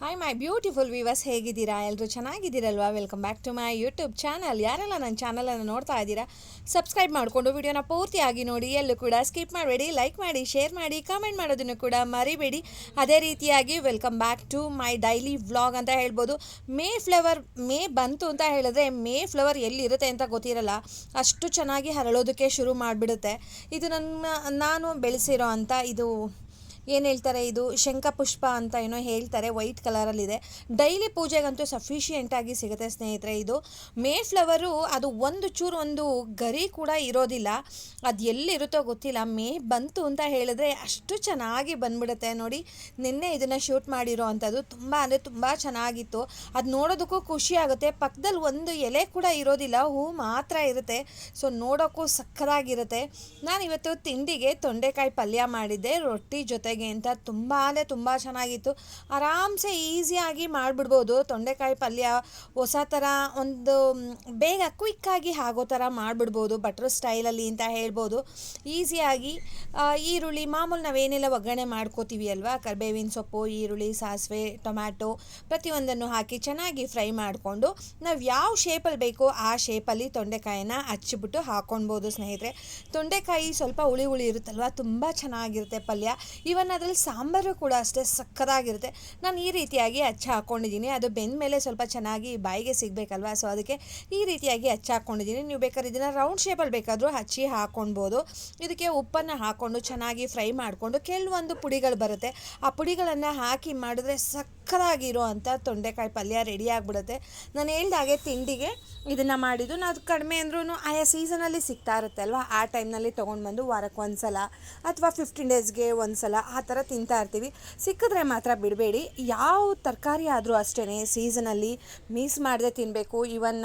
Hi my beautiful viewers ಹೇಗಿದ್ದೀರಾ? ಎಲ್ಲರೂ ಚೆನ್ನಾಗಿದ್ದೀರಲ್ವಾ? Welcome back to my YouTube channel ಯಾರೆಲ್ಲ ನನ್ನ ಚಾನಲನ್ನು ನೋಡ್ತಾ ಇದ್ದೀರಾ ಸಬ್ಸ್ಕ್ರೈಬ್ ಮಾಡಿಕೊಂಡು ವಿಡಿಯೋನ ಪೂರ್ತಿಯಾಗಿ ನೋಡಿ, ಎಲ್ಲೂ ಕೂಡ ಸ್ಕಿಪ್ ಮಾಡಬೇಡಿ ಲೈಕ್ ಮಾಡಿ ಶೇರ್ ಮಾಡಿ ಕಾಮೆಂಟ್ ಮಾಡೋದನ್ನು ಕೂಡ ಮರಿಬೇಡಿ. ಅದೇ ರೀತಿಯಾಗಿ welcome back to my daily vlog ಅಂತ ಹೇಳ್ಬೋದು. ಮೇ ಫ್ಲವರ್ ಮೇ ಬಂತು ಅಂತ ಹೇಳಿದ್ರೆ ಮೇ ಫ್ಲವರ್ ಎಲ್ಲಿರುತ್ತೆ ಅಂತ ಗೊತ್ತಿರಲ್ಲ. ಅಷ್ಟು ಚೆನ್ನಾಗಿ ಹರಳೋದಕ್ಕೆ ಶುರು ಮಾಡಿಬಿಡುತ್ತೆ. ಇದು ನನ್ನ, ನಾನು ಬೆಳೆಸಿರೋ ಅಂಥ ಇದು ಏನು ಹೇಳ್ತಾರೆ ಇದು? ಶಂಖಪುಷ್ಪ ಅಂತ ಏನೋ ಹೇಳ್ತಾರೆ ವೈಟ್ ಕಲರಲ್ಲಿದೆ ಡೈಲಿ ಪೂಜೆಗಂತೂ ಸಫಿಷಿಯೆಂಟಾಗಿ ಸಿಗುತ್ತೆ ಸ್ನೇಹಿತರೆ ಇದು. ಮೇ ಫ್ಲವರು ಅದು ಒಂದು ಚೂರು ಒಂದು ಗರಿ ಕೂಡ ಇರೋದಿಲ್ಲ. ಅದು ಎಲ್ಲಿರುತ್ತೋ ಗೊತ್ತಿಲ್ಲ. ಮೇ ಬಂತು ಅಂತ ಹೇಳಿದ್ರೆ ಅಷ್ಟು ಚೆನ್ನಾಗಿ ಬಂದ್ಬಿಡುತ್ತೆ. ನೋಡಿ, ನಿನ್ನೆ ಇದನ್ನು ಶೂಟ್ ಮಾಡಿರೋ ಅಂಥದ್ದು ತುಂಬ ಅಂದರೆ ತುಂಬ ಚೆನ್ನಾಗಿತ್ತು. ಅದು ನೋಡೋದಕ್ಕೂ ಖುಷಿ ಆಗುತ್ತೆ. ಪಕ್ಕದಲ್ಲಿ ಒಂದು ಎಲೆ ಕೂಡ ಇರೋದಿಲ್ಲ. ಹೂ ಮಾತ್ರ ಇರುತ್ತೆ. ಸೊ ನೋಡೋಕ್ಕೂ ಸಕ್ಕದಾಗಿರುತ್ತೆ. ನಾನು ಇವತ್ತು ತಿಂಡಿಗೆ ತೊಂಡೆಕಾಯಿ ಪಲ್ಯ ಮಾಡಿದ್ದೆ. ರೊಟ್ಟಿ ಜೊತೆಗೆ ಅಂತ ತುಂಬ ಅಂದರೆ ತುಂಬ ಚೆನ್ನಾಗಿತ್ತು. ಆರಾಮ್ಸೆ ಈಸಿಯಾಗಿ ಮಾಡಿಬಿಡ್ಬೋದು. ತೊಂಡೆಕಾಯಿ ಪಲ್ಯ ಹೊಸ ಥರ ಒಂದು ಬೇಗ ಕ್ವಿಕ್ಕಾಗಿ ಆಗೋ ಥರ ಮಾಡಿಬಿಡ್ಬೋದು. ಬಟ್ರ್ ಸ್ಟೈಲಲ್ಲಿ ಅಂತ ಹೇಳ್ಬೋದು. ಈಸಿಯಾಗಿ ಈರುಳ್ಳಿ ಮಾಮೂಲು ನಾವೇನೆಲ್ಲ ಒಗ್ಗರಣೆ ಮಾಡ್ಕೋತೀವಿ ಅಲ್ವಾ? ಕರ್ಬೇವಿನ ಸೊಪ್ಪು, ಈರುಳ್ಳಿ, ಸಾಸಿವೆ, ಟೊಮ್ಯಾಟೊ ಪ್ರತಿಯೊಂದನ್ನು ಹಾಕಿ ಚೆನ್ನಾಗಿ ಫ್ರೈ ಮಾಡಿಕೊಂಡು ನಾವು ಯಾವ ಶೇಪಲ್ಲಿ ಬೇಕೋ ಆ ಶೇಪಲ್ಲಿ ತೊಂಡೆಕಾಯಿನ ಹಚ್ಚಿಬಿಟ್ಟು ಹಾಕ್ಕೊಳ್ಬೋದು ಸ್ನೇಹಿತರೆ. ತೊಂಡೆಕಾಯಿ ಸ್ವಲ್ಪ ಹುಳಿ ಹುಳಿ ಇರುತ್ತಲ್ವ? ತುಂಬ ಚೆನ್ನಾಗಿರುತ್ತೆ ಪಲ್ಯ. ಇವನ್ ಅದರಲ್ಲಿ ಸಾಂಬಾರು ಕೂಡ ಅಷ್ಟೇ ಸಕ್ಕತ್ತಾಗಿರುತ್ತೆ ನಾನು ಈ ರೀತಿಯಾಗಿ ಅಚ್ಚ ಹಾಕ್ಕೊಂಡಿದ್ದೀನಿ ಅದು ಬೆಂದ ಮೇಲೆ ಸ್ವಲ್ಪ ಚೆನ್ನಾಗಿ ಬಾಯಿಗೆ ಸಿಗಬೇಕಲ್ವ? ಸೊ ಅದಕ್ಕೆ ಈ ರೀತಿಯಾಗಿ ಹಚ್ಚ ಹಾಕ್ಕೊಂಡಿದ್ದೀನಿ ನೀವು ಬೇಕಾದ್ರೆ ಇದನ್ನು ರೌಂಡ್ ಶೇಪಲ್ಲಿ ಬೇಕಾದರೂ ಹಚ್ಚಿ ಹಾಕ್ಕೊಳ್ಬೋದು ಇದಕ್ಕೆ ಉಪ್ಪನ್ನು ಹಾಕ್ಕೊಂಡು ಚೆನ್ನಾಗಿ ಫ್ರೈ ಮಾಡಿಕೊಂಡು, ಕೆಲವೊಂದು ಪುಡಿಗಳು ಬರುತ್ತೆ. ಆ ಪುಡಿಗಳನ್ನು ಹಾಕಿ ಮಾಡಿದ್ರೆ ಸಕ್ಕತ್ತಾಗಿರೋ ಅಂಥ ತೊಂಡೆಕಾಯಿ ಪಲ್ಯ ರೆಡಿ ಆಗಿಬಿಡುತ್ತೆ. ನಾನು ಹೇಳ್ದಾಗೆ ತಿಂಡಿಗೆ ಇದನ್ನು ಮಾಡಿದ್ದು. ನಾವು ಕಡಿಮೆ ಅಂದ್ರೂ ಆಯಾ ಸೀಸನಲ್ಲಿ ಸಿಗ್ತಾ ಇರುತ್ತೆ ಅಲ್ವಾ? ಆ ಟೈಮ್ನಲ್ಲಿ ತೊಗೊಂಡು ಬಂದು ವಾರಕ್ಕೆ ಒಂದು ಸಲ ಅಥವಾ ಫಿಫ್ಟೀನ್ ಡೇಸ್ಗೆ ಒಂದು ಸಲ ಆ ಥರ ತಿಂತಾ ಇರ್ತೀವಿ. ಸಿಕ್ಕಿದ್ರೆ ಮಾತ್ರ ಬಿಡಬೇಡಿ. ಯಾವ ತರಕಾರಿ ಆದರೂ ಅಷ್ಟೇ ಸೀಸನಲ್ಲಿ ಮಿಸ್ ಮಾಡದೆ ತಿನ್ನಬೇಕು ಈವನ್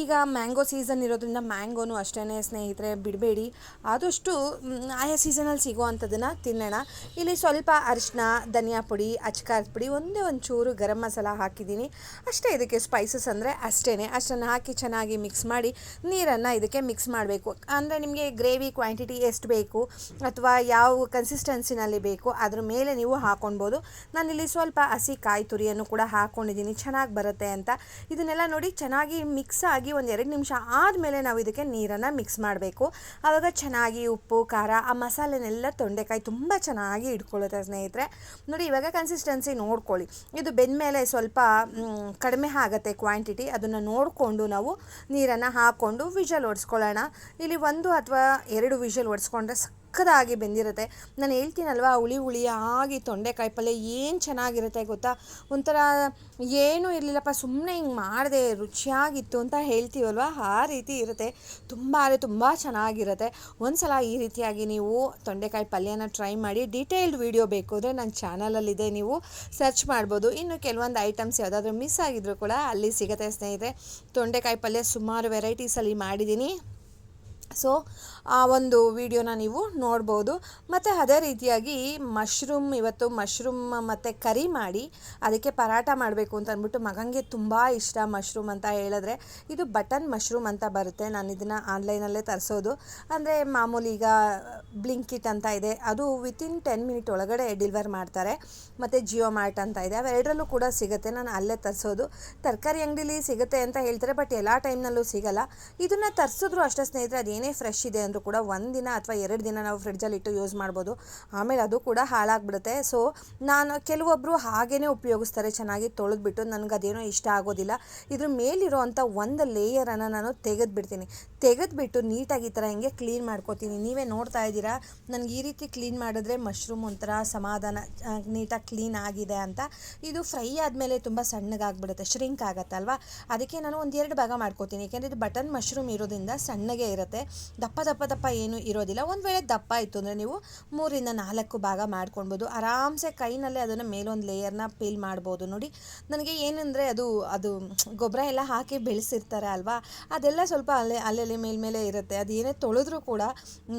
ಈಗ ಮ್ಯಾಂಗೋ ಸೀಸನ್ ಇರೋದ್ರಿಂದ ಮ್ಯಾಂಗೋನು ಅಷ್ಟೇ ಸ್ನೇಹಿತರೆ ಬಿಡಬೇಡಿ. ಆದಷ್ಟು ಆಯಾ ಸೀಸನಲ್ಲಿ ಸಿಗೋ ಅಂಥದ್ದನ್ನು ತಿನ್ನೋಣ. ಇಲ್ಲಿ ಸ್ವಲ್ಪ ಅರಿಶಿನ ಧನಿಯಾ ಪುಡಿ ಅಚ್ಕಾರದ ಪುಡಿ ಒಂದೇ ಒಂದು ಚೂರು ಗರಂ ಮಸಾಲ ಹಾಕಿದ್ದೀನಿ. ಅಷ್ಟೇ ಇದಕ್ಕೆ ಸ್ಪೈಸಸ್ ಅಂದರೆ ಅಷ್ಟೇ ಅಷ್ಟನ್ನು ಹಾಕಿ ಚೆನ್ನಾಗಿ ಮಿಕ್ಸ್ ಮಾಡಿ ನೀರನ್ನು ಇದಕ್ಕೆ ಮಿಕ್ಸ್ ಮಾಡಬೇಕು. ಅಂದರೆ ನಿಮಗೆ ಗ್ರೇವಿ ಕ್ವಾಂಟಿಟಿ ಎಷ್ಟು ಬೇಕು ಅಥವಾ ಯಾವ ಕನ್ಸಿಸ್ಟೆನ್ಸಿನಲ್ಲಿ ಬೇಕು ಅದ್ರ ಮೇಲೆ ನೀವು ಹಾಕೊಳ್ಬೋದು ನಾನಿಲ್ಲಿ ಸ್ವಲ್ಪ ಹಸಿ ಕಾಯಿ ತುರಿಯನ್ನು ಕೂಡ ಹಾಕ್ಕೊಂಡಿದ್ದೀನಿ ಚೆನ್ನಾಗಿ ಬರುತ್ತೆ ಅಂತ. ಇದನ್ನೆಲ್ಲ ನೋಡಿ ಚೆನ್ನಾಗಿ ಮಿಕ್ಸ್ ಆಗಿ ಒಂದು ಎರಡು ನಿಮಿಷ ಆದಮೇಲೆ ನಾವು ಇದಕ್ಕೆ ನೀರನ್ನು ಮಿಕ್ಸ್ ಮಾಡಬೇಕು. ಆವಾಗ ಚೆನ್ನಾಗಿ ಉಪ್ಪು, ಖಾರ ಆ ಮಸಾಲೆನೆಲ್ಲ ತೊಂಡೆಕಾಯಿ ತುಂಬ ಚೆನ್ನಾಗಿ ಇಟ್ಕೊಳ್ಳುತ್ತೆ ಸ್ನೇಹಿತರೆ. ನೋಡಿ ಇವಾಗ ಕನ್ಸಿಸ್ಟೆನ್ಸಿ ನೋಡ್ಕೊಳ್ಳಿ. ಇದು ಬೆಂದಮೇಲೆ ಸ್ವಲ್ಪ ಕಡಿಮೆ ಆಗುತ್ತೆ ಕ್ವಾಂಟಿಟಿ ಅದನ್ನು ನೋಡಿಕೊಂಡು ನಾವು ನೀರನ್ನು ಹಾಕ್ಕೊಂಡು ವಿಷಲ್ ಒಡಿಸ್ಕೊಳ್ಳೋಣ ಇಲ್ಲಿ ಒಂದು ಅಥವಾ ಎರಡು ವಿಷಲ್ ಒಡ್ಸ್ಕೊಂಡ್ರೆ ಸಕ್ಕದಾಗಿ ಬೆಂದಿರುತ್ತೆ. ನಾನು ಹೇಳ್ತೀನಲ್ವ, ಹುಳಿ ಹುಳಿ ಆಗಿ ತೊಂಡೆಕಾಯಿ ಪಲ್ಯ ಏನು ಚೆನ್ನಾಗಿರುತ್ತೆ ಗೊತ್ತಾ? ಒಂಥರ ಏನೂ ಇರಲಿಲ್ಲಪ್ಪ ಸುಮ್ಮನೆ ಹಿಂಗೆ ಮಾಡಿದೆ ರುಚಿಯಾಗಿತ್ತು ಅಂತ ಹೇಳ್ತೀವಲ್ವ? ಆ ರೀತಿ ಇರುತ್ತೆ. ತುಂಬ ಅಂದರೆ ತುಂಬ ಚೆನ್ನಾಗಿರುತ್ತೆ. ಒಂದು ಸಲ ಈ ರೀತಿಯಾಗಿ ನೀವು ತೊಂಡೆಕಾಯಿ ಪಲ್ಯನ ಟ್ರೈ ಮಾಡಿ, ಡೀಟೇಲ್ಡ್ ವಿಡಿಯೋ ಬೇಕು ಅಂದರೆ ನನ್ನ ಚಾನಲಲ್ಲಿದೆ, ನೀವು ಸರ್ಚ್ ಮಾಡ್ಬೋದು. ಇನ್ನು ಕೆಲವೊಂದು ಐಟಮ್ಸ್ ಯಾವುದಾದ್ರೂ ಮಿಸ್ ಆಗಿದ್ರು ಕೂಡ ಅಲ್ಲಿ ಸಿಗುತ್ತೆ ಸ್ನೇಹಿತರೆ. ತೊಂಡೆಕಾಯಿ ಪಲ್ಯ ಸುಮಾರು ವೆರೈಟೀಸಲ್ಲಿ ಮಾಡಿದ್ದೀನಿ. ಸೊ ಆ ಒಂದು ವಿಡಿಯೋನ ನೀವು ನೋಡ್ಬೋದು. ಮತ್ತು ಅದೇ ರೀತಿಯಾಗಿ ಮಶ್ರೂಮ್, ಇವತ್ತು ಮಶ್ರೂಮ್ ಮತ್ತು ಕರಿ ಮಾಡಿ ಅದಕ್ಕೆ ಪರಾಟ ಮಾಡಬೇಕು ಅಂತ ಅಂದ್ಬಿಟ್ಟು ಮಗನಿಗೆ ತುಂಬ ಇಷ್ಟ ಮಶ್ರೂಮ್ ಅಂತ ಹೇಳಿದ್ರೆ ಇದು ಬಟನ್ ಮಶ್ರೂಮ್ ಅಂತ ಬರುತ್ತೆ. ನಾನು ಇದನ್ನು ಆನ್ಲೈನಲ್ಲೇ ತರಿಸೋದು. ಅಂದರೆ ಮಾಮೂಲಿ ಈಗ ಬ್ಲಿಂಕಿಟ್ ಅಂತ ಇದೆ. ಅದು ವಿತಿನ್ ಟೆನ್ ಮಿನಿಟ್ ಒಳಗಡೆ ಡೆಲಿವರ್ ಮಾಡ್ತಾರೆ. ಮತ್ತು ಜಿಯೋ ಮಾರ್ಟ್ ಅಂತ ಇದೆ. ಅವೆರಡರಲ್ಲೂ ಕೂಡ ಸಿಗುತ್ತೆ. ನಾನು ಅಲ್ಲೇ ತರಿಸೋದು. ತರಕಾರಿ ಅಂಗಡಿಲಿ ಸಿಗುತ್ತೆ ಅಂತ ಹೇಳ್ತಾರೆ. ಬಟ್ ಎಲ್ಲ ಟೈಮ್ನಲ್ಲೂ ಸಿಗಲ್ಲ. ಇದನ್ನು ತರಿಸಿದ್ರು ಅಷ್ಟೇ ಸ್ನೇಹಿತರೆ, ಅದೇನೇ ಫ್ರೆಶ್ ಇದೆ ಅಂದರೂ ಕೂಡ ಒಂದಿನ ಅಥವಾ ಎರಡು ದಿನ ನಾವು ಫ್ರಿಡ್ಜಲ್ಲಿ ಇಟ್ಟು ಯೂಸ್ ಮಾಡ್ಬೋದು. ಆಮೇಲೆ ಅದು ಕೂಡ ಹಾಳಾಗ್ಬಿಡುತ್ತೆ. ಸೊ ನಾನು ಕೆಲವೊಬ್ಬರು ಹಾಗೇ ಉಪಯೋಗಿಸ್ತಾರೆ, ಚೆನ್ನಾಗಿ ತೊಳೆದ್ಬಿಟ್ಟು ನನಗೆ ಅದೇನೋ ಇಷ್ಟ ಆಗೋದಿಲ್ಲ. ಇದ್ರ ಮೇಲಿರೋ ಅಂಥ ಒಂದು ಲೇಯರನ್ನು ನಾನು ತೆಗೆದುಬಿಡ್ತೀನಿ. ತೆಗೆದುಬಿಟ್ಟು ನೀಟಾಗಿ ಈ ಥರ ಹಿಂಗೆ ಕ್ಲೀನ್ ಮಾಡ್ಕೋತೀನಿ. ನೀವೇ ನೋಡ್ತಾ ಇದ್ದೀರಾ, ನನಗೆ ಈ ರೀತಿ ಕ್ಲೀನ್ ಮಾಡಿದ್ರೆ ಮಶ್ರೂಮ್ ಒಂಥರ ಸಮಾಧಾನ ನೀಟಾಗಿ ಕ್ಲೀನ್ ಆಗಿದೆ ಅಂತ. ಇದು ಫ್ರೈ ಆದಮೇಲೆ ತುಂಬ ಸಣ್ಣಗಾಗ್ಬಿಡುತ್ತೆ. ಶ್ರಿಂಕ್ ಆಗುತ್ತಲ್ವಾ ಅದಕ್ಕೆ ನಾನು ಒಂದೆರಡು ಭಾಗ ಮಾಡ್ಕೋತೀನಿ. ಯಾಕೆಂದರೆ ಇದು ಬಟನ್ ಮಶ್ರೂಮ್ ಇರೋದ್ರಿಂದ ಸಣ್ಣಗೆ ಇರುತ್ತೆ. ದಪ್ಪ ದಪ್ಪ ದಪ್ಪ ಏನೂ ಇರೋದಿಲ್ಲ. ಒಂದು ವೇಳೆ ದಪ್ಪ ಇತ್ತು ಅಂದರೆ ನೀವು ಮೂರಿಂದ ನಾಲ್ಕು ಭಾಗ ಮಾಡ್ಕೊಳ್ಬೋದು. ಆರಾಮ್ಸೆ ಕೈನಲ್ಲೇ ಅದನ್ನು ಮೇಲೊಂದು ಲೇಯರ್ನ ಪೀಲ್ ಮಾಡ್ಬೋದು. ನೋಡಿ, ನನಗೆ ಏನಂದರೆ ಅದು ಅದು ಗೊಬ್ಬರ ಎಲ್ಲ ಹಾಕಿ ಬೆಳೆಸಿರ್ತಾರೆ ಅಲ್ವಾ? ಅದೆಲ್ಲ ಸ್ವಲ್ಪ ಅಲ್ಲೇ, ಅಲ್ಲಲ್ಲಿ ಮೇಲ್ಮೇಲೆ ಇರುತ್ತೆ. ಅದು ಏನೇ ತೊಳೆದ್ರೂ ಕೂಡ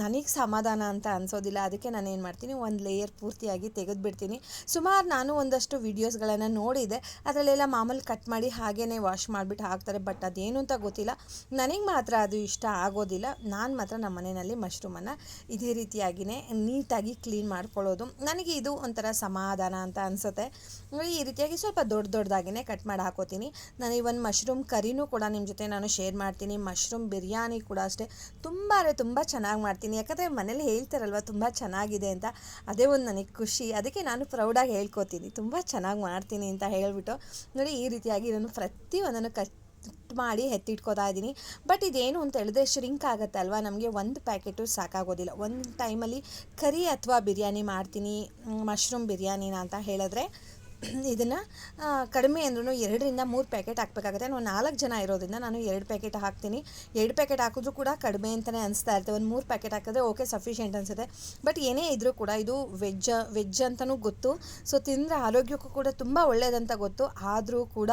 ನನಗೆ ಸಮಾಧಾನ ಅಂತ ಅನಿಸೋದಿಲ್ಲ. ಅದಕ್ಕೆ ನಾನು ಏನು ಮಾಡ್ತೀನಿ, ಒಂದು ಲೇಯರ್ ಪೂರ್ತಿಯಾಗಿ ತೆಗೆದುಬಿಡ್ತೀನಿ. ಸುಮಾರು ನಾನು ಒಂದಷ್ಟು ವೀಡಿಯೋಸ್ಗಳನ್ನು ನೋಡಿದೆ. ಅದರಲ್ಲೆಲ್ಲ ಮಾಮೂಲಿ ಕಟ್ ಮಾಡಿ ಹಾಗೇ ವಾಶ್ ಮಾಡಿಬಿಟ್ಟು ಹಾಕ್ತಾರೆ. ಬಟ್ ಅದೇನು ಅಂತ ಗೊತ್ತಿಲ್ಲ. ನನಗೆ ಮಾತ್ರ ಅದು ಇಷ್ಟ ಆಗೋದಿಲ್ಲ. ನಾನು ಮಾತ್ರ ನಮ್ಮ ಮನೆಯಲ್ಲಿ ಮಶ್ರೂಮನ್ನು ಇದೇ ರೀತಿಯಾಗಿಯೇ ನೀಟಾಗಿ ಕ್ಲೀನ್ ಮಾಡ್ಕೊಳ್ಳೋದು. ನನಗೆ ಇದು ಒಂಥರ ಸಮಾಧಾನ ಅಂತ ಅನಿಸುತ್ತೆ. ಈ ರೀತಿಯಾಗಿ ಸ್ವಲ್ಪ ದೊಡ್ಡ ದೊಡ್ಡದಾಗಿಯೇ ಕಟ್ ಮಾಡಿ ಹಾಕೋತೀನಿ. ನಾನು ಈ ಒಂದು ಮಶ್ರೂಮ್ ಕರಿನೂ ಕೂಡ ನಿಮ್ಮ ಜೊತೆ ನಾನು ಶೇರ್ ಮಾಡ್ತೀನಿ. ಮಶ್ರೂಮ್ ಬಿರಿಯಾನಿ ಕೂಡ ಅಷ್ಟೇ. ತುಂಬ ಅಂದರೆ ತುಂಬ ಚೆನ್ನಾಗಿ ಮಾಡ್ತೀನಿ. ಯಾಕಂದರೆ ಮನೇಲಿ ಹೇಳ್ತಾರಲ್ವ, ತುಂಬ ಚೆನ್ನಾಗಿದೆ ಅಂತ. ಅದೇ ಒಂದು ನನಗೆ ಖುಷಿ. ಅದಕ್ಕೆ ನಾನು ಪ್ರೌಡಾಗಿ ಹೇಳ್ಕೊತೀನಿ. ತುಂಬ ಚೆನ್ನಾಗಿ ಮಾಡ್ತೀನಿ ಅಂತ ಹೇಳಿಬಿಟ್ಟು. ನೋಡಿ ಈ ರೀತಿಯಾಗಿ ನಾನು ಪ್ರತಿಯೊಂದನ್ನು ಕಟ್ ಮಾಡಿ ಎತ್ತಿಟ್ಕೋತಾ ಇದ್ದೀನಿ. ಬಟ್ ಇದೇನು ಅಂತ ಹೇಳಿದ್ರೆ ಶ್ರಿಂಕ್ ಆಗುತ್ತೆ ಅಲ್ವಾ? ನಮಗೆ ಒಂದು ಪ್ಯಾಕೆಟು ಸಾಕಾಗೋದಿಲ್ಲ. ಒಂದು ಟೈಮಲ್ಲಿ ಕರಿ ಅಥವಾ ಬಿರಿಯಾನಿ ಮಾಡ್ತೀನಿ ಮಶ್ರೂಮ್ ಬಿರಿಯಾನಿನ ಅಂತ ಹೇಳಿದ್ರೆ ಇದನ್ನು ಕಡಿಮೆ ಅಂದ್ರೂ ಎರಡರಿಂದ ಮೂರು ಪ್ಯಾಕೆಟ್ ಹಾಕಬೇಕಾಗುತ್ತೆ. ನಾವು ನಾಲ್ಕು ಜನ ಇರೋದ್ರಿಂದ ನಾನು ಎರಡು ಪ್ಯಾಕೆಟ್ ಹಾಕ್ತೀನಿ. ಎರಡು ಪ್ಯಾಕೆಟ್ ಹಾಕಿದ್ರೂ ಕೂಡ ಕಡಿಮೆ ಅಂತಲೇ ಅನಿಸ್ತಾ ಇರುತ್ತೆ. ಒಂದು ಮೂರು ಪ್ಯಾಕೆಟ್ ಹಾಕಿದ್ರೆ ಓಕೆ, ಸಫಿಷಿಯೆಂಟ್ ಅನಿಸುತ್ತೆ. ಬಟ್ ಏನೇ ಇದ್ದರೂ ಕೂಡ ಇದು ವೆಜ್ ವೆಜ್ ಅಂತಲೂ ಗೊತ್ತು. ಸೊ, ತಿಂದರೆ ಆರೋಗ್ಯಕ್ಕೂ ಕೂಡ ತುಂಬ ಒಳ್ಳೆಯದಂತ ಗೊತ್ತು. ಆದರೂ ಕೂಡ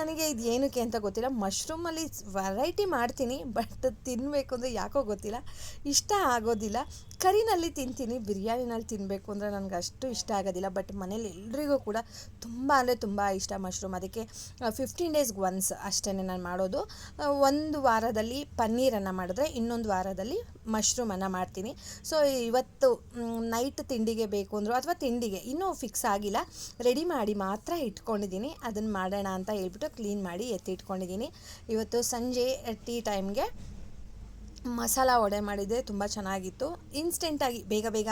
ನನಗೆ ಇದು ಏನಕ್ಕೆ ಅಂತ ಗೊತ್ತಿಲ್ಲ. ಮಶ್ರೂಮಲ್ಲಿ ವೆರೈಟಿ ಮಾಡ್ತೀನಿ, ಬಟ್ ತಿನ್ನಬೇಕು ಅಂದರೆ ಯಾಕೋ ಗೊತ್ತಿಲ್ಲ. ಇಷ್ಟ ಆಗೋದಿಲ್ಲ. ಕರಿನಲ್ಲಿ ತಿಂತೀನಿ. ಬಿರಿಯಾನಿನಲ್ಲಿ ತಿನ್ನಬೇಕು ಅಂದರೆ ನನಗೆ ಅಷ್ಟು ಇಷ್ಟ ಆಗೋದಿಲ್ಲ. ಬಟ್ ಮನೇಲಿ ಎಲ್ರಿಗೂ ಕೂಡ ತುಂಬ ಅಂದರೆ ತುಂಬ ಇಷ್ಟ ಮಶ್ರೂಮ್. ಅದಕ್ಕೆ ಫಿಫ್ಟೀನ್ ಡೇಸ್ಗೆ ಒನ್ಸ್ ಅಷ್ಟೇ ನಾನು ಮಾಡೋದು. ಒಂದು ವಾರದಲ್ಲಿ ಪನ್ನೀರನ್ನು ಮಾಡಿದ್ರೆ ಇನ್ನೊಂದು ವಾರದಲ್ಲಿ ಮಶ್ರೂಮನ್ನು ಮಾಡ್ತೀನಿ. ಸೊ ಇವತ್ತು ನೈಟ್ ತಿಂಡಿಗೆ ಬೇಕು ಅಂದರು ಅಥವಾ ತಿಂಡಿಗೆ ಇನ್ನೂ ಫಿಕ್ಸ್ ಆಗಿಲ್ಲ. ರೆಡಿ ಮಾಡಿ ಮಾತ್ರ ಇಟ್ಕೊಂಡಿದ್ದೀನಿ. ಅದನ್ನು ಮಾಡೋಣ ಅಂತ ಹೇಳ್ಬಿಟ್ಟು ಕ್ಲೀನ್ ಮಾಡಿ ಎತ್ತಿ ಇಟ್ಕೊಂಡಿದ್ದೀನಿ. ಇವತ್ತು ಸಂಜೆ ಟೀ ಟೈಮ್ಗೆ ಮಸಾಲ ವಡೆ ಮಾಡಿದ್ದೆ ತುಂಬ ಚೆನ್ನಾಗಿತ್ತು. ಇನ್ಸ್ಟೆಂಟಾಗಿ ಬೇಗ ಬೇಗ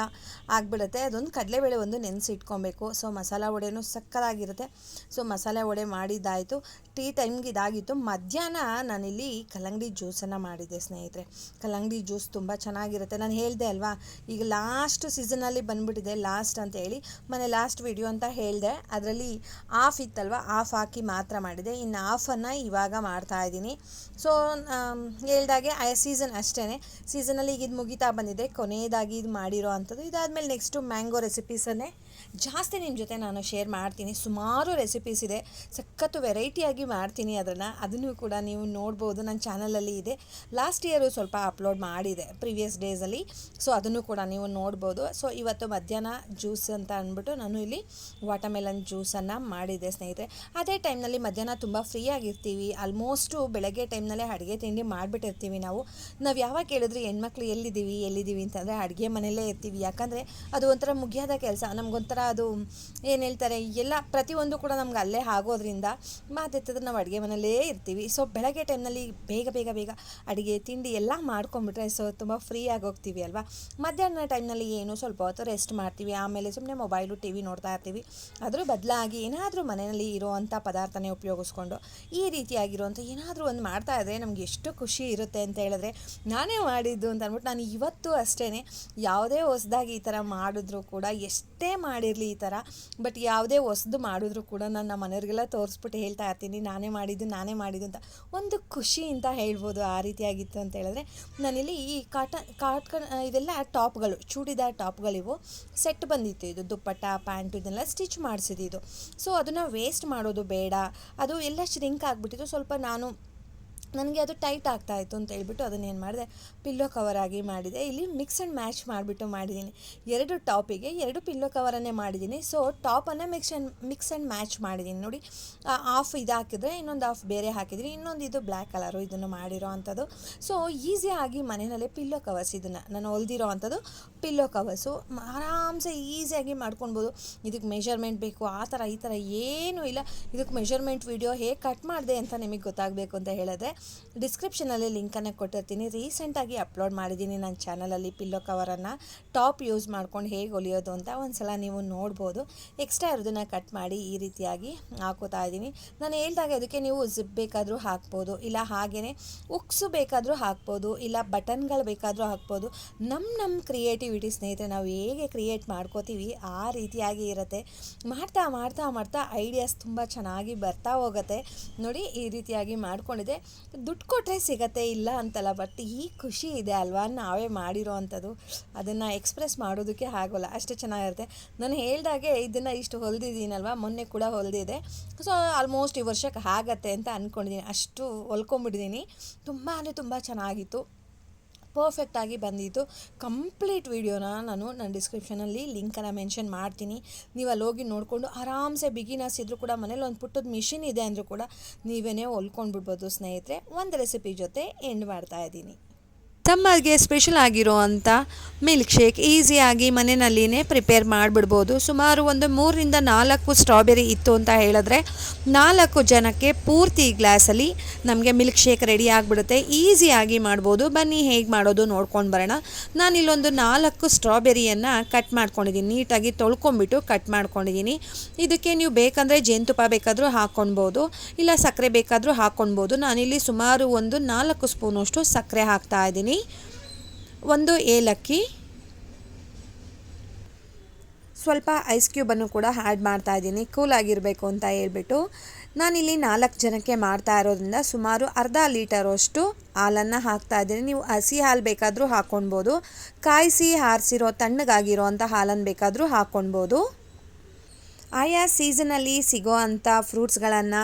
ಆಗಿಬಿಡುತ್ತೆ. ಅದೊಂದು ಕಡಲೆಬೇಳೆ ಒಂದು ನೆನೆಸಿ ಇಟ್ಕೊಬೇಕು ಸೊ ಮಸಾಲ ವಡೆನೂ ಸಕ್ಕತ್ತಾಗಿರುತ್ತೆ. ಸೊ ಮಸಾಲೆ ವಡೆ ಮಾಡಿದ್ದಾಯಿತು. ಟೀ ಟೈಮ್ಗೆ ಇದಾಗಿತ್ತು. ಮಧ್ಯಾಹ್ನ ನಾನಿಲ್ಲಿ ಕಲ್ಲಂಗಡಿ ಜ್ಯೂಸನ್ನು ಮಾಡಿದ್ದೆ ಸ್ನೇಹಿತರೆ. ಕಲ್ಲಂಗಡಿ ಜ್ಯೂಸ್ ತುಂಬ ಚೆನ್ನಾಗಿರುತ್ತೆ. ನಾನು ಹೇಳಿದೆ ಅಲ್ವಾ? ಈಗ ಲಾಸ್ಟ್ ಸೀಸನಲ್ಲಿ ಬಂದುಬಿಟ್ಟಿದೆ ಲಾಸ್ಟ್ ಅಂತ ಹೇಳಿ. ಮನೆ ಲಾಸ್ಟ್ ವಿಡಿಯೋ ಅಂತ ಹೇಳಿದೆ. ಅದರಲ್ಲಿ ಆಫ್ ಇತ್ತಲ್ವ? ಆಫ್ ಹಾಕಿ ಮಾತ್ರ ಮಾಡಿದೆ. ಇನ್ನು ಆಫನ್ನು ಇವಾಗ ಮಾಡ್ತಾ ಇದ್ದೀನಿ. ಸೊ ಹೇಳ್ದಾಗೆ ಆ ಸೀಸನ್ ಅಷ್ಟೇ ಸೀಸನಲ್ಲಿ ಈಗ ಇದು ಮುಗಿತಾ ಬಂದಿದೆ. ಕೊನೆಯದಾಗಿ ಇದು ಮಾಡಿರೋ ಅಂಥದ್ದು. ಇದಾದಮೇಲೆ ನೆಕ್ಸ್ಟು ಮ್ಯಾಂಗೋ ರೆಸಿಪೀಸನ್ನೇ ಜಾಸ್ತಿ ನಿಮ್ಮ ಜೊತೆ ನಾನು ಶೇರ್ ಮಾಡ್ತೀನಿ. ಸುಮಾರು ರೆಸಿಪೀಸ್ ಇದೆ. ಸಖತ್ತು ವೆರೈಟಿಯಾಗಿ ಮಾಡ್ತೀನಿ ಅದನ್ನು ಅದನ್ನು ಕೂಡ ನೀವು ನೋಡ್ಬೋದು. ನನ್ನ ಚಾನಲಲ್ಲಿ ಇದೆ. ಲಾಸ್ಟ್ ಇಯರು ಸ್ವಲ್ಪ ಅಪ್ಲೋಡ್ ಮಾಡಿದೆ ಪ್ರೀವಿಯಸ್ ಡೇಸಲ್ಲಿ ಸೊ ಅದನ್ನು ಕೂಡ ನೀವು ನೋಡ್ಬೋದು. ಸೊ ಇವತ್ತು ಮಧ್ಯಾಹ್ನ ಜ್ಯೂಸ್ ಅಂತ ಅಂದ್ಬಿಟ್ಟು ನಾನು ಇಲ್ಲಿ ವಾಟರ್ಮೆಲನ್ ಜ್ಯೂಸನ್ನು ಮಾಡಿದೆ ಸ್ನೇಹಿತರೆ. ಅದೇ ಟೈಮ್ನಲ್ಲಿ ಮಧ್ಯಾಹ್ನ ತುಂಬ ಫ್ರೀ ಆಗಿರ್ತೀವಿ. ಆಲ್ಮೋಸ್ಟು ಬೆಳಗ್ಗೆ ಟೈಮ್ನಲ್ಲೇ ಅಡುಗೆ ತಿಂಡಿ ಮಾಡಿಬಿಟ್ಟಿರ್ತೀವಿ ನಾವು. ನಾವು ಯಾವಾಗ ಕೇಳಿದ್ರೆ ಹೆಣ್ಮಕ್ಳು ಎಲ್ಲಿದ್ದೀವಿ ಎಲ್ಲಿದ್ದೀವಿ ಅಂತಂದರೆ ಅಡುಗೆ ಮನೆಯಲ್ಲೇ ಇರ್ತೀವಿ. ಯಾಕಂದರೆ ಅದು ಒಂಥರ ಮುಗಿಯಾದ ಕೆಲಸ. ನಮಗೊಂಥರ ಅದು ಏನು ಹೇಳ್ತಾರೆ, ಎಲ್ಲ ಪ್ರತಿಯೊಂದು ಕೂಡ ನಮ್ಗೆ ಅಲ್ಲೇ ಆಗೋದ್ರಿಂದ ಮಾತೆತ್ತಿದ್ರೆ ನಾವು ಅಡುಗೆ ಮನೆಯಲ್ಲೇ ಇರ್ತೀವಿ. ಸೊ ಬೆಳಗ್ಗೆ ಟೈಮ್ನಲ್ಲಿ ಬೇಗ ಬೇಗ ಬೇಗ ಅಡುಗೆ, ತಿಂಡಿ ಎಲ್ಲ ಮಾಡ್ಕೊಂಬಿಟ್ರೆ ಸೊ ತುಂಬ ಫ್ರೀ ಹೋಗ್ತೀವಿ ಅಲ್ವಾ? ಮಧ್ಯಾಹ್ನ ಟೈಮ್ನಲ್ಲಿ ಏನು ಸ್ವಲ್ಪ ಹೊತ್ತು ರೆಸ್ಟ್ ಮಾಡ್ತೀವಿ. ಆಮೇಲೆ ಸುಮ್ಮನೆ ಮೊಬೈಲು ಟಿ ವಿ ನೋಡ್ತಾ ಇರ್ತೀವಿ. ಅದ್ರ ಬದಲಾಗಿ ಏನಾದರೂ ಮನೆಯಲ್ಲಿ ಇರೋವಂಥ ಪದಾರ್ಥನೇ ಉಪಯೋಗಿಸ್ಕೊಂಡು ಈ ರೀತಿಯಾಗಿರುವಂಥ ಏನಾದರೂ ಒಂದು ಮಾಡ್ತಾ ಇದ್ರೆ ನಮ್ಗೆ ಎಷ್ಟು ಖುಷಿ ಇರುತ್ತೆ ಅಂತ ಹೇಳಿದ್ರೆ, ನಾನೇ ಮಾಡಿದ್ದು ಅಂತ ಅಂದ್ಬಿಟ್ಟು ನಾನು ಇವತ್ತು ಅಷ್ಟೇ ಯಾವುದೇ ಹೊಸದಾಗಿ ಈ ಥರ ಮಾಡಿದ್ರು ಕೂಡ ಎಷ್ಟೇ ಮಾಡಿರಲಿ ಈ ಥರ. ಬಟ್ ಯಾವುದೇ ಹೊಸ್ದು ಮಾಡಿದ್ರು ಕೂಡ ನಾನು ನಮ್ಮ ಮನೆಯವ್ರಿಗೆಲ್ಲ ತೋರಿಸ್ಬಿಟ್ಟು ಹೇಳ್ತಾ ಇರ್ತೀನಿ, ನಾನೇ ಮಾಡಿದ್ದು ನಾನೇ ಮಾಡಿದ್ದು ಅಂತ ಒಂದು ಖುಷಿ ಅಂತ ಹೇಳ್ಬೋದು ಆ ರೀತಿಯಾಗಿತ್ತು ಅಂತ ಹೇಳಿದ್ರೆ. ನಾನಿಲ್ಲಿ ಈ ಕಾಟನ್ ಕಾಟ್ಕನ್ ಇದೆಲ್ಲ ಟಾಪ್ಗಳು, ಚೂಡಿದಾರ್ ಟಾಪ್ಗಳಿವು ಸೆಟ್ ಬಂದಿತ್ತು ಇದು, ದುಪ್ಪಟ್ಟ, ಪ್ಯಾಂಟು ಇದನ್ನೆಲ್ಲ ಸ್ಟಿಚ್ ಮಾಡಿಸಿದ್ದು ಸೊ ಅದನ್ನು ವೇಸ್ಟ್ ಮಾಡೋದು ಬೇಡ, ಅದು ಎಲ್ಲ ಶ್ರಿಂಕ್ ಆಗಿಬಿಟ್ಟಿತ್ತು. ಸ್ವಲ್ಪ ನಾನು ನನಗೆ ಅದು ಟೈಟ್ ಆಗ್ತಾ ಇತ್ತು ಅಂತ ಹೇಳ್ಬಿಟ್ಟು ಅದನ್ನೇನು ಮಾಡಿದೆ? ಪಿಲ್ಲೋ ಕವರ್ ಆಗಿ ಮಾಡಿದೆ. ಇಲ್ಲಿ ಮಿಕ್ಸ್ ಆ್ಯಂಡ್ ಮ್ಯಾಚ್ ಮಾಡಿಬಿಟ್ಟು ಮಾಡಿದ್ದೀನಿ. ಎರಡು ಟಾಪಿಗೆ ಎರಡು ಪಿಲ್ಲೋ ಕವರನ್ನೇ ಮಾಡಿದ್ದೀನಿ. So ಟಾಪನ್ನು mix and mix and match ಮಾಡಿದ್ದೀನಿ. ನೋಡಿ ಆಫ್ ಇದು ಹಾಕಿದರೆ, ಇನ್ನೊಂದು ಆಫ್ ಬೇರೆ ಹಾಕಿದ್ದೀನಿ ಇನ್ನೊಂದು ಇದು ಬ್ಲ್ಯಾಕ್ ಕಲರು ಇದನ್ನು ಮಾಡಿರೋ ಅಂಥದ್ದು. ಸೊ ಈಸಿಯಾಗಿ ಮನೆಯಲ್ಲೇ ಪಿಲ್ಲೋ ಕವರ್ಸ್ ಇದನ್ನು. ನಾನು ಹೊಲ್ದಿರೋ ಅಂಥದ್ದು ಪಿಲ್ಲೋ ಕವರ್ಸು. ಆರಾಮ್ಸೆ ಈಸಿಯಾಗಿ ಮಾಡ್ಕೊಳ್ಬೋದು ಇದಕ್ಕೆ ಮೆಷರ್ಮೆಂಟ್ ಬೇಕು. ಆ ಥರ ಈ ಥರ ಏನೂ ಇಲ್ಲ. ಇದಕ್ಕೆ ಮೆಷರ್ಮೆಂಟ್ ವಿಡಿಯೋ ಹೇಗೆ ಕಟ್ ಮಾಡಿದೆ ಅಂತ ನಿಮಗೆ ಗೊತ್ತಾಗಬೇಕು ಅಂತ ಹೇಳಿದ್ರೆ ಡಿಸ್ಕ್ರಿಪ್ಷನಲ್ಲಿ ಲಿಂಕನ್ನು ಕೊಟ್ಟಿರ್ತೀನಿ. ರೀಸೆಂಟಾಗಿ ಅಪ್ಲೋಡ್ ಮಾಡಿದ್ದೀನಿ ನನ್ನ ಚಾನಲಲ್ಲಿ ಪಿಲ್ಲೋ ಕವರನ್ನು. ಟಾಪ್ ಯೂಸ್ ಮಾಡ್ಕೊಂಡು ಹೇಗೆ ಹೊಲಿಯೋದು ಅಂತ ಒಂದು ಸಲ ನೀವು ನೋಡ್ಬೋದು. ಎಕ್ಸ್ಟ್ರಾ ಇರೋದನ್ನು ಕಟ್ ಮಾಡಿ ಈ ರೀತಿಯಾಗಿ ಹಾಕೋತಾ ಇದ್ದೀನಿ. ನಾನು ಹೇಳ್ದಾಗ ಅದಕ್ಕೆ ನೀವು ಜಿಪ್ ಬೇಕಾದರೂ ಹಾಕ್ಬೋದು, ಇಲ್ಲ ಹಾಗೆಯೇ ಉಕ್ಸು ಬೇಕಾದರೂ ಹಾಕ್ಬೋದು, ಇಲ್ಲ ಬಟನ್ಗಳು ಬೇಕಾದರೂ ಹಾಕ್ಬೋದು. ನಮ್ಮ ನಮ್ಮ ಕ್ರಿಯೇಟಿವಿಟಿ ಸ್ನೇಹಿತರೆ, ನಾವು ಹೇಗೆ ಕ್ರಿಯೇಟ್ ಮಾಡ್ಕೋತೀವಿ ಆ ರೀತಿಯಾಗಿ ಇರುತ್ತೆ. ಮಾಡ್ತಾ ಮಾಡ್ತಾ ಮಾಡ್ತಾ ಐಡಿಯಾಸ್ ತುಂಬ ಚೆನ್ನಾಗಿ ಬರ್ತಾ ಹೋಗುತ್ತೆ. ನೋಡಿ ಈ ರೀತಿಯಾಗಿ ಮಾಡ್ಕೊಂಡಿದೆ ದುಡ್ಡು ಕೊಟ್ಟರೆ ಸಿಗತ್ತೆ ಇಲ್ಲ ಅಂತಲ್ಲ ಬಟ್ ಈ ಖುಷಿ ಇದೆ ಅಲ್ವಾ? ನಾವೇ ಮಾಡಿರೋ ಅಂಥದ್ದು. ಅದನ್ನು ಎಕ್ಸ್ಪ್ರೆಸ್ ಮಾಡೋದಕ್ಕೆ ಆಗೋಲ್ಲ. ಅಷ್ಟು ಚೆನ್ನಾಗಿರುತ್ತೆ. ನಾನು ಹೇಳ್ದಾಗೆ ಇದನ್ನು ಇಷ್ಟು ಹೊಲ್ದಿದ್ದೀನಲ್ವ? ಮೊನ್ನೆ ಕೂಡ ಹೊಲ್ದಿದೆ. ಸೊ ಆಲ್ಮೋಸ್ಟ್ ಈ ವರ್ಷಕ್ಕೆ ಆಗತ್ತೆ ಅಂತ ಅಂದ್ಕೊಂಡಿದ್ದೀನಿ ಅಷ್ಟು ಹೊಲ್ಕೊಂಬಿಟ್ಟಿದ್ದೀನಿ. ತುಂಬ ಅಂದರೆ ತುಂಬ ಚೆನ್ನಾಗಿತ್ತು. ಪರ್ಫೆಕ್ಟಾಗಿ ಬಂದಿತ್ತು ಕಂಪ್ಲೀಟ್ ವೀಡಿಯೋನ ನಾನು ನನ್ನ ಡಿಸ್ಕ್ರಿಪ್ಷನಲ್ಲಿ ಲಿಂಕನ್ನು ಮೆನ್ಷನ್ ಮಾಡ್ತೀನಿ. ನೀವು ಅಲ್ಲಿ ಹೋಗಿ ನೋಡಿಕೊಂಡು ಆರಾಮ್ಸೆ ಬಿಗಿನರ್ಸ್ ಇದ್ದರೂ ಕೂಡ ಮನೇಲಿ ಒಂದು ಪುಟ್ಟದ ಮಿಷಿನ್ ಇದೆ ಅಂದರೂ ಕೂಡ ನೀವೇನೇ ಹೊಲ್ಕೊಂಡು ಬಿಡ್ಬೋದು ಸ್ನೇಹಿತರೆ. ಒಂದು ರೆಸಿಪಿ ಜೊತೆ ಎಂಡ್ ಮಾಡ್ತಾ ಇದ್ದೀನಿ. ತಮಗೆ ಸ್ಪೆಷಲ್ ಆಗಿರೋ ಅಂಥ ಮಿಲ್ಕ್ ಶೇಕ್ ಈಸಿಯಾಗಿ ಮನೆಯಲ್ಲಿನೇ ಪ್ರಿಪೇರ್ ಮಾಡಿಬಿಡ್ಬೋದು. ಸುಮಾರು ಒಂದು ಮೂರರಿಂದ ನಾಲ್ಕು ಸ್ಟ್ರಾಬೆರಿ ಇತ್ತು ಅಂತ ಹೇಳಿದ್ರೆ ನಾಲ್ಕು ಜನಕ್ಕೆ ಪೂರ್ತಿ ಗ್ಲಾಸಲ್ಲಿ ನಮಗೆ ಮಿಲ್ಕ್ ಶೇಕ್ ರೆಡಿ ಆಗಿಬಿಡುತ್ತೆ ಈಸಿಯಾಗಿ ಮಾಡ್ಬೋದು. ಬನ್ನಿ ಹೇಗೆ ಮಾಡೋದು ನೋಡ್ಕೊಂಡು ಬರೋಣ. ನಾನಿಲ್ಲೊಂದು ನಾಲ್ಕು ಸ್ಟ್ರಾಬೆರಿಯನ್ನು ಕಟ್ ಮಾಡ್ಕೊಂಡಿದ್ದೀನಿ. ನೀಟಾಗಿ ತೊಳ್ಕೊಂಬಿಟ್ಟು ಕಟ್ ಮಾಡ್ಕೊಂಡಿದ್ದೀನಿ. ಇದಕ್ಕೆ ನೀವು ಬೇಕಂದರೆ ಜೇನುತುಪ್ಪ ಬೇಕಾದರೂ ಹಾಕ್ಕೊಳ್ಬೋದು ಇಲ್ಲ ಸಕ್ಕರೆ ಬೇಕಾದರೂ ಹಾಕ್ಕೊಳ್ಬೋದು ನಾನಿಲ್ಲಿ ಸುಮಾರು ಒಂದು ನಾಲ್ಕು ಸ್ಪೂನಷ್ಟು ಸಕ್ಕರೆ ಹಾಕ್ತಾ ಇದ್ದೀನಿ. ಒಂದು ಏಲಕ್ಕಿ, ಸ್ವಲ್ಪ ಐಸ್ ಕ್ಯೂಬನ್ನು ಕೂಡ ಆ್ಯಡ್ ಮಾಡ್ತಾ ಇದ್ದೀನಿ. ಕೂಲ್ ಆಗಿರಬೇಕು ಅಂತ ಹೇಳ್ಬಿಟ್ಟು ನಾನಿಲ್ಲಿ ನಾಲ್ಕು ಜನಕ್ಕೆ ಮಾಡ್ತಾ ಇರೋದ್ರಿಂದ ಸುಮಾರು ಅರ್ಧ ಲೀಟರಷ್ಟು ಹಾಲನ್ನು ಹಾಕ್ತಾ ಇದ್ದೀನಿ. ನೀವು ಹಸಿ ಹಾಲು ಬೇಕಾದರೂ ಹಾಕ್ಕೊಳ್ಬೋದು ಕಾಯಿಸಿ ಹಾರಿಸಿರೋ ತಣ್ಣಗಾಗಿರೋ ಅಂಥ ಹಾಲನ್ನು ಬೇಕಾದರೂ ಹಾಕ್ಕೊಳ್ಬೋದು ಆಯಾ ಸೀಸನಲ್ಲಿ ಸಿಗೋ ಅಂಥ ಫ್ರೂಟ್ಸ್ಗಳನ್ನು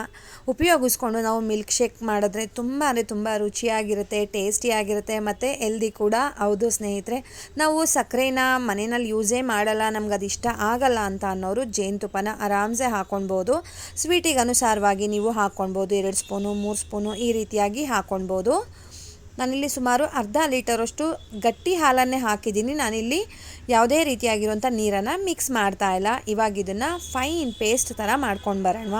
ಉಪಯೋಗಿಸ್ಕೊಂಡು ನಾವು ಮಿಲ್ಕ್ ಶೇಕ್ ಮಾಡಿದ್ರೆ ತುಂಬ ಅಂದರೆ ತುಂಬ ರುಚಿಯಾಗಿರುತ್ತೆ, ಟೇಸ್ಟಿಯಾಗಿರುತ್ತೆ ಮತ್ತು ಎಲ್ದಿ ಕೂಡ. ಹೌದು ಸ್ನೇಹಿತರೆ, ನಾವು ಸಕ್ಕರೆನ ಮನೆಯಲ್ಲಿ ಯೂಸೇ ಮಾಡಲ್ಲ, ನಮ್ಗೆ ಅದು ಇಷ್ಟ ಆಗಲ್ಲ ಅಂತ ಅನ್ನೋರು ಜೇನುತುಪ್ಪನ ಆರಾಮ್ಸೆ ಹಾಕ್ಕೊಳ್ಬೋದು ಸ್ವೀಟಿಗೆ ಅನುಸಾರವಾಗಿ ನೀವು ಹಾಕ್ಕೊಳ್ಬೋದು ಎರಡು ಸ್ಪೂನು, ಮೂರು ಸ್ಪೂನು ಈ ರೀತಿಯಾಗಿ ಹಾಕ್ಕೊಳ್ಬೋದು ನಾನಿಲ್ಲಿ ಸುಮಾರು ಅರ್ಧ ಲೀಟರಷ್ಟು ಗಟ್ಟಿ ಹಾಲನ್ನೇ ಹಾಕಿದ್ದೀನಿ. ನಾನಿಲ್ಲಿ ಯಾವುದೇ ರೀತಿಯಾಗಿರುವಂಥ ನೀರನ್ನು ಮಿಕ್ಸ್ ಮಾಡ್ತಾ ಇಲ್ಲ. ಇವಾಗ ಇದನ್ನು ಫೈನ್ ಪೇಸ್ಟ್ ಥರ ಮಾಡ್ಕೊಂಡು ಬರೋಣ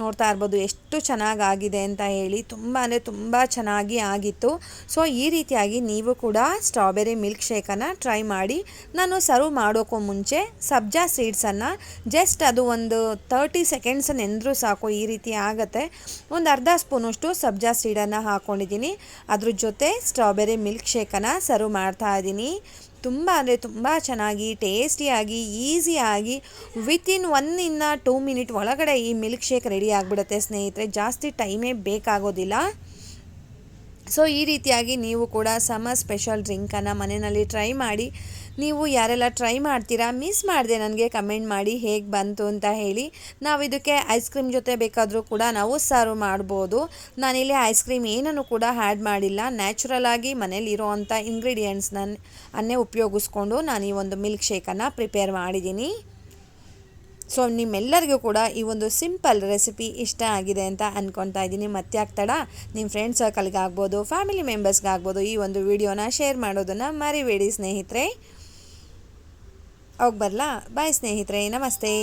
ನೋಡ್ತಾ ಇರ್ಬೋದು ಎಷ್ಟು ಚೆನ್ನಾಗಿ ಆಗಿದೆ ಅಂತ ಹೇಳಿ ತುಂಬ ಅಂದರೆ ತುಂಬ ಚೆನ್ನಾಗಿ ಆಗಿತ್ತು. ಸೊ ಈ ರೀತಿಯಾಗಿ ನೀವು ಕೂಡ ಸ್ಟ್ರಾಬೆರಿ ಮಿಲ್ಕ್ ಶೇಕನ್ನು ಟ್ರೈ ಮಾಡಿ, ನಾನು ಸರ್ವ್ ಮಾಡೋಕ್ಕೂ ಮುಂಚೆ ಸಬ್ಜಾ ಸೀಡ್ಸನ್ನು ಜಸ್ಟ್ ಅದು ಒಂದು ತರ್ಟಿ ಸೆಕೆಂಡ್ಸ್ ನೆಂದರೂ ಸಾಕು ಈ ರೀತಿ ಆಗುತ್ತೆ. ಒಂದು ಅರ್ಧ ಸ್ಪೂನಷ್ಟು ಸಬ್ಜಾ ಸೀಡನ್ನು ಹಾಕ್ಕೊಂಡಿದ್ದೀನಿ ಅದ್ರ ಜೊತೆ ಸ್ಟ್ರಾಬೆರಿ ಮಿಲ್ಕ್ ಶೇಕನ್ನು ಸರ್ವ್ ಮಾಡ್ತಾ ಇದ್ದೀನಿ. ತುಂಬ ಅಂದರೆ ತುಂಬ ಚೆನ್ನಾಗಿ, ಟೇಸ್ಟಿಯಾಗಿ, ಈಸಿಯಾಗಿ ವಿತಿನ್ ಒನ್ನಿಂದ ಟೂ ಮಿನಿಟ್ ಒಳಗಡೆ ಈ ಮಿಲ್ಕ್ ಶೇಕ್ ರೆಡಿ ಆಗಿಬಿಡುತ್ತೆ ಸ್ನೇಹಿತರೆ. ಜಾಸ್ತಿ ಟೈಮೇ ಬೇಕಾಗೋದಿಲ್ಲ. ಸೊ ಈ ರೀತಿಯಾಗಿ ನೀವು ಕೂಡ ಸಮರ್ ಸ್ಪೆಷಲ್ ಡ್ರಿಂಕನ್ನು ಮನೆಯಲ್ಲಿ ಟ್ರೈ ಮಾಡಿ ನೀವು ಯಾರೆಲ್ಲ ಟ್ರೈ ಮಾಡ್ತೀರಾ ಮಿಸ್ ಮಾಡಿದೆ ನನಗೆ ಕಮೆಂಟ್ ಮಾಡಿ ಹೇಗೆ ಬಂತು ಅಂತ ಹೇಳಿ. ನಾವು ಇದಕ್ಕೆ ಐಸ್ ಕ್ರೀಮ್ ಜೊತೆ ಬೇಕಾದರೂ ಕೂಡ ನಾವು ಸರ್ವ್ ಮಾಡ್ಬೋದು. ನಾನಿಲ್ಲಿ ಐಸ್ ಕ್ರೀಮ್ ಏನನ್ನು ಕೂಡ ಆ್ಯಡ್ ಮಾಡಿಲ್ಲ. ನ್ಯಾಚುರಲ್ ಆಗಿ ಮನೇಲಿ ಇರೋವಂಥ ಇಂಗ್ರೀಡಿಯೆಂಟ್ಸ್ನ ಅನ್ನೇ ಉಪಯೋಗಿಸ್ಕೊಂಡು ನಾನು ಈ ಒಂದು ಮಿಲ್ಕ್ ಶೇಕನ್ನು ಪ್ರಿಪೇರ್ ಮಾಡಿದ್ದೀನಿ. ಸೊ ನಿಮ್ಮೆಲ್ಲರಿಗೂ ಕೂಡ ಈ ಒಂದು ಸಿಂಪಲ್ ರೆಸಿಪಿ ಇಷ್ಟ ಆಗಿದೆ ಅಂತ ಅಂದ್ಕೊತಾ ಇದ್ದೀನಿ. ಮತ್ತೆ ಆಗ್ತಡ ನಿಮ್ಮ ಫ್ರೆಂಡ್ ಸರ್ಕಲ್ಗೆ ಆಗ್ಬೋದು ಫ್ಯಾಮಿಲಿ ಮೆಂಬರ್ಸ್ಗಾಗ್ಬೋದು ಈ ಒಂದು ವಿಡಿಯೋನ ಶೇರ್ ಮಾಡೋದನ್ನು ಮರಿಬೇಡಿ ಸ್ನೇಹಿತರೆ. ಹೋಗಿ ಬರಲಾ? ಬಾಯ್ ಸ್ನೇಹಿತರೆ ನಮಸ್ತೆ.